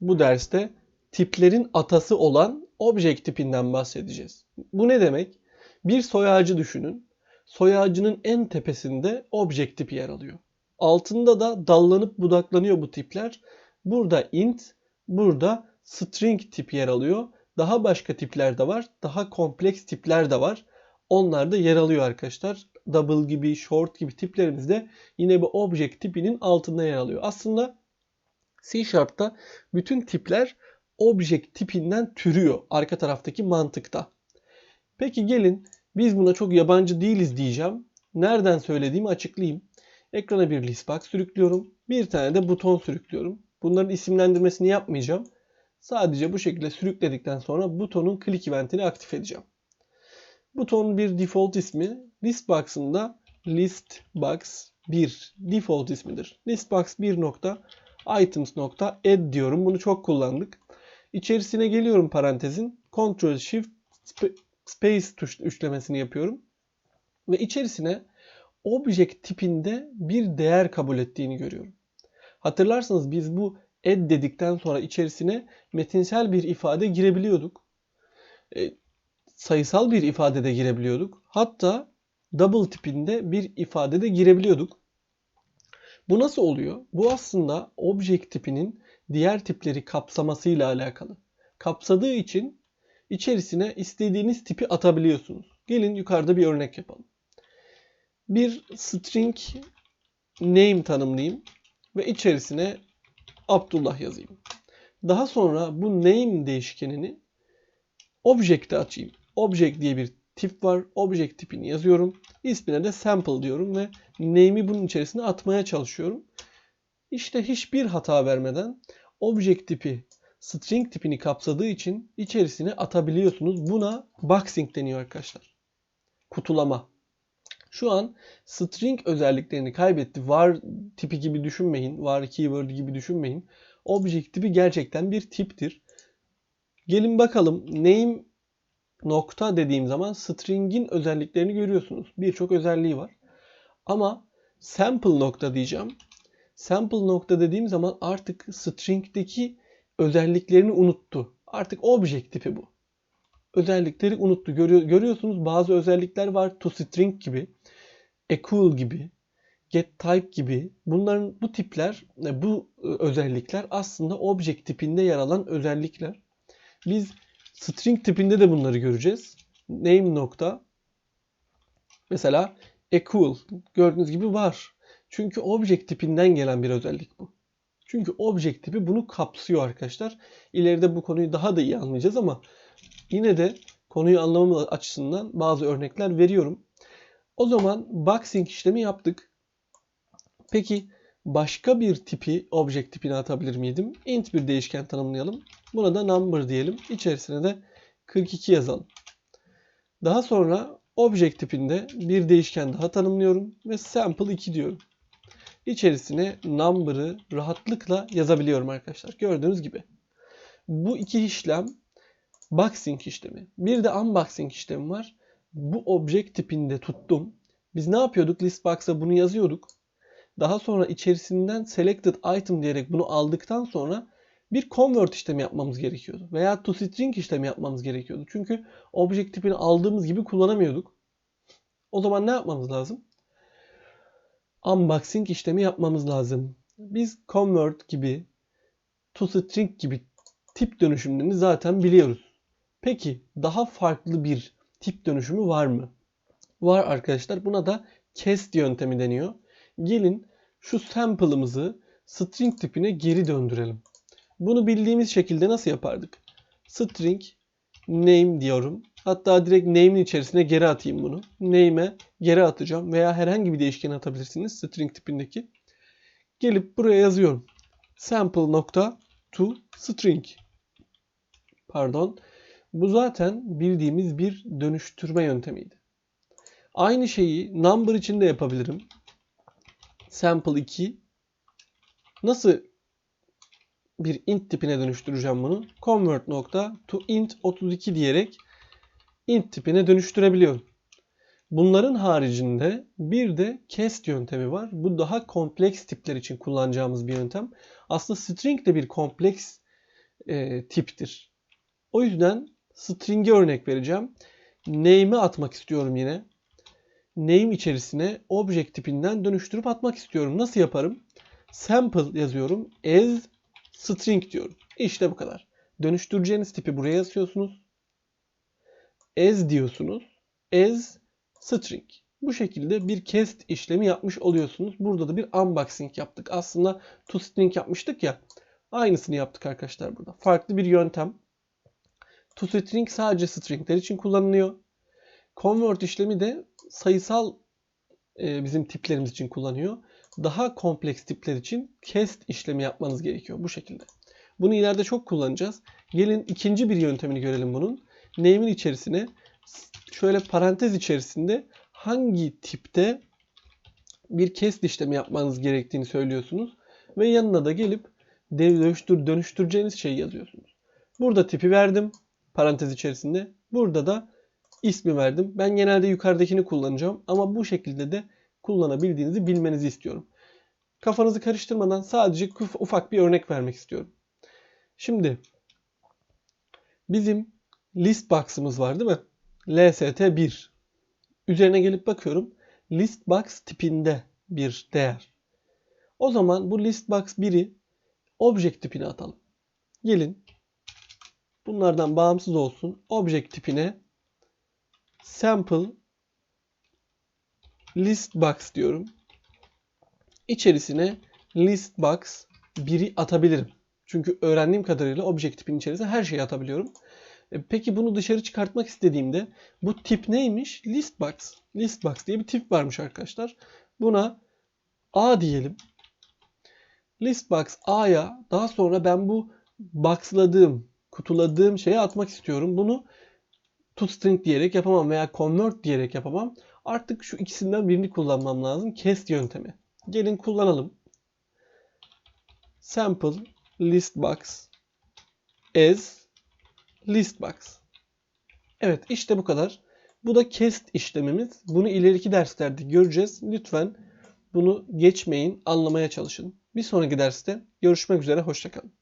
bu derste tiplerin atası olan object tipinden bahsedeceğiz. Bu ne demek? Bir soy ağacı düşünün. Soy ağacının en tepesinde object tipi yer alıyor. Altında da dallanıp budaklanıyor bu tipler. Burada int, burada string tip yer alıyor. Daha başka tipler de var. Daha kompleks tipler de var. Onlar da yer alıyor arkadaşlar. Double gibi, short gibi tiplerimiz de yine bu object tipinin altında yer alıyor. Aslında C Sharp'ta bütün tipler object tipinden türüyor arka taraftaki mantıkta. Peki gelin biz buna çok yabancı değiliz diyeceğim. Nereden söylediğimi açıklayayım. Ekrana bir listbox sürüklüyorum. Bir tane de buton sürüklüyorum. Bunların isimlendirmesini yapmayacağım. Sadece bu şekilde sürükledikten sonra butonun click eventini aktif edeceğim. Butonun bir default ismi listbox'ın da listbox 1 default ismidir. Listbox 1 nokta items nokta add diyorum. Bunu çok kullandık. İçerisine geliyorum parantezin. Ctrl Shift Space tuş üçlemesini yapıyorum. Ve içerisine object tipinde bir değer kabul ettiğini görüyorum. Hatırlarsanız biz bu add dedikten sonra içerisine metinsel bir ifade girebiliyorduk. E, sayısal bir ifade de girebiliyorduk. Hatta double tipinde bir ifade de girebiliyorduk. Bu nasıl oluyor? Bu aslında object tipinin diğer tipleri kapsamasıyla alakalı. Kapsadığı için içerisine istediğiniz tipi atabiliyorsunuz. Gelin yukarıda bir örnek yapalım. Bir string name tanımlayayım ve içerisine Abdullah yazayım. Daha sonra bu name değişkenini object'e açayım. Object diye bir tip var. Object tipini yazıyorum. İsmine de sample diyorum ve name'i bunun içerisine atmaya çalışıyorum. İşte hiçbir hata vermeden object tipi string tipini kapsadığı için içerisine atabiliyorsunuz. Buna boxing deniyor arkadaşlar. Kutulama. Şu an string özelliklerini kaybetti. Var tipi gibi düşünmeyin. Var keyword gibi düşünmeyin. Object tipi gerçekten bir tiptir. Gelin bakalım name nokta dediğim zaman string'in özelliklerini görüyorsunuz. Birçok özelliği var. Ama sample nokta diyeceğim. Sample nokta dediğim zaman artık string'deki özelliklerini unuttu. Artık object tipi bu. Özellikleri unuttu. Görüyor, görüyorsunuz bazı özellikler var. ToString gibi, equal gibi, getType gibi. Bunların bu tipler, bu e, özellikler aslında object tipinde yer alan özellikler. Biz string tipinde de bunları göreceğiz. Name nokta mesela equal gördüğünüz gibi var. Çünkü object tipinden gelen bir özellik bu. Çünkü object tipi bunu kapsıyor arkadaşlar. İleride bu konuyu daha da iyi anlayacağız ama yine de konuyu anlamamız açısından bazı örnekler veriyorum. O zaman boxing işlemi yaptık. Peki başka bir tipi object tipine atabilir miydim? Int bir değişken tanımlayalım. Buna da number diyelim. İçerisine de 42 yazalım. Daha sonra object tipinde bir değişken daha tanımlıyorum ve sample 2 diyorum. İçerisine number'ı rahatlıkla yazabiliyorum arkadaşlar. Gördüğünüz gibi. Bu iki işlem boxing işlemi. Bir de unboxing işlemi var. Bu object tipinde tuttum. Biz ne yapıyorduk? Listbox'a bunu yazıyorduk. Daha sonra içerisinden selected item diyerek bunu aldıktan sonra bir convert işlemi yapmamız gerekiyordu. Veya toString işlemi yapmamız gerekiyordu. Çünkü object tipini aldığımız gibi kullanamıyorduk. O zaman ne yapmamız lazım? Unboxing işlemi yapmamız lazım. Biz convert gibi, toString gibi tip dönüşümlerini zaten biliyoruz. Peki daha farklı bir tip dönüşümü var mı? Var arkadaşlar. Buna da cast yöntemi deniyor. Gelin şu sample'ımızı string tipine geri döndürelim. Bunu bildiğimiz şekilde nasıl yapardık? String name diyorum. Hatta direkt name'in içerisine geri atayım bunu. Name'e geri atacağım veya herhangi bir değişken atabilirsiniz string tipindeki. Gelip buraya yazıyorum. sample nokta to string. Pardon. Bu zaten bildiğimiz bir dönüştürme yöntemiydi. Aynı şeyi number için de yapabilirim. Sample 2 nasıl bir int tipine dönüştüreceğim bunu? Convert nokta to int 32 diyerek int tipine dönüştürebiliyorum. Bunların haricinde bir de cast yöntemi var. Bu daha kompleks tipler için kullanacağımız bir yöntem. Aslında string de bir kompleks e, tiptir. O yüzden string'e örnek vereceğim. Name'i atmak istiyorum yine. Name içerisine object tipinden dönüştürüp atmak istiyorum. Nasıl yaparım? Sample yazıyorum. As string diyorum. İşte bu kadar. Dönüştüreceğiniz tipi buraya yazıyorsunuz. As diyorsunuz. As string. Bu şekilde bir cast işlemi yapmış oluyorsunuz. Burada da bir unboxing yaptık. Aslında toString yapmıştık ya. Aynısını yaptık arkadaşlar burada. Farklı bir yöntem. ToString sadece stringler için kullanılıyor. Convert işlemi de sayısal e, bizim tiplerimiz için kullanıyor. Daha kompleks tipler için cast işlemi yapmanız gerekiyor bu şekilde. Bunu ileride çok kullanacağız. Gelin ikinci bir yöntemini görelim bunun. Name'in içerisine şöyle parantez içerisinde hangi tipte bir cast işlemi yapmanız gerektiğini söylüyorsunuz. Ve yanına da gelip dönüştür, dönüştüreceğiniz şeyi yazıyorsunuz. Burada tipi verdim parantez içerisinde. Burada da ismi verdim. Ben genelde yukarıdakini kullanacağım ama bu şekilde de kullanabildiğinizi bilmenizi istiyorum. Kafanızı karıştırmadan sadece ufak bir örnek vermek istiyorum. Şimdi bizim list box'ımız var değil mi? LST1. Üzerine gelip bakıyorum. List box tipinde bir değer. O zaman bu list box 1'i object tipine atalım. Gelin bunlardan bağımsız olsun. Object tipine sample list box diyorum. İçerisine list box 1'i atabilirim. Çünkü öğrendiğim kadarıyla object tipin içerisine her şeyi atabiliyorum. E, peki bunu dışarı çıkartmak istediğimde bu tip neymiş? Listbox. Listbox diye bir tip varmış arkadaşlar. Buna A diyelim. Listbox A'ya daha sonra ben bu boxladığım, kutuladığım şeye atmak istiyorum. Bunu toString diyerek yapamam veya convert diyerek yapamam. Artık şu ikisinden birini kullanmam lazım. Cast yöntemi. Gelin kullanalım. Sample listbox as listbox. Evet işte bu kadar. Bu da cast işlemimiz. Bunu ileriki derslerde göreceğiz. Lütfen bunu geçmeyin, anlamaya çalışın. Bir sonraki derste görüşmek üzere, hoşçakalın.